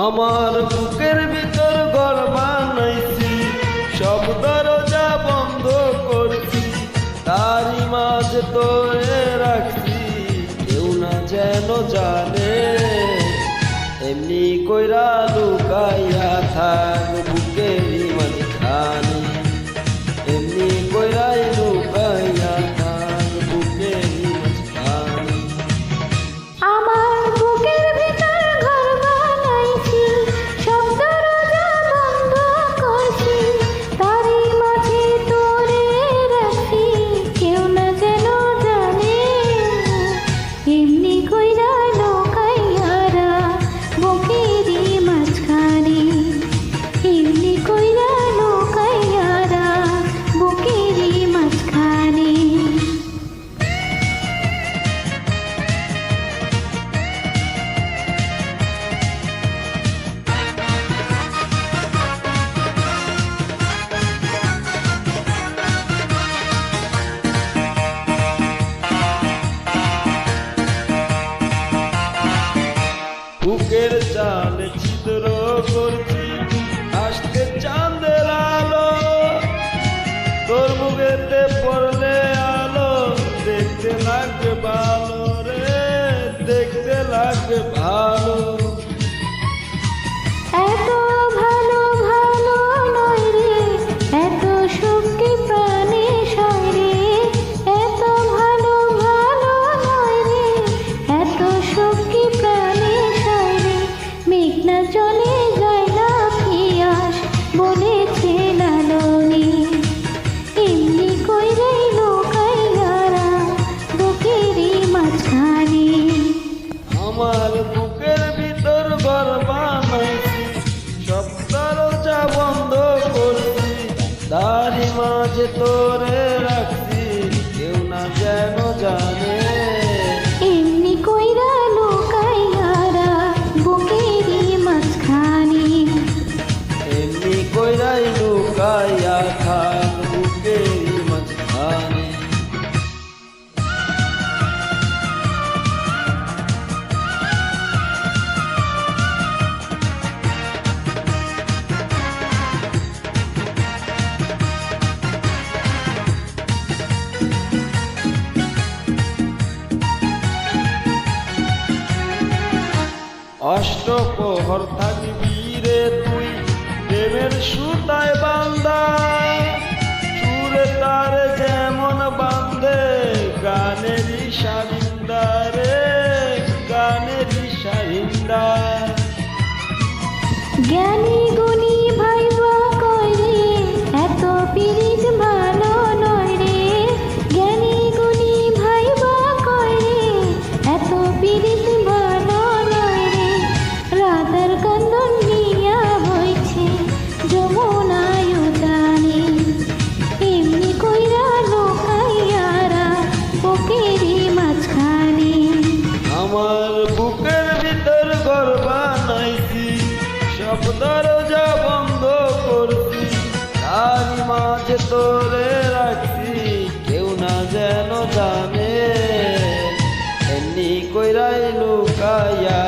আমার বুকের ভিতর ঘর সব দরজা বন্ধ করছি তারি মাঝে তোরে রাখছি, কেউ না যেন জানে, এমনি কইরা লুকাইয়া থাক। করছি আসতে চাঁদের আলো, তোর মুখেতে পড়লে আলো, দেখতে লাগবে ভালো রে, দেখতে লাগবে ভালো। তারই মাঝে অষ্টপ্রহর থাকবি রে তুই। প্রেমের সুতায় বান্দা, সুরে তার যেমন বান্ধে গানেরই সারিন্দা রে, গানেরই সারিন্দা। জ্ঞানী দরজা বন্ধ করছি। তার মাঝে তোরে রাখছি কেউ না যেন জানে। এমনি কইরাই লুকাইয়া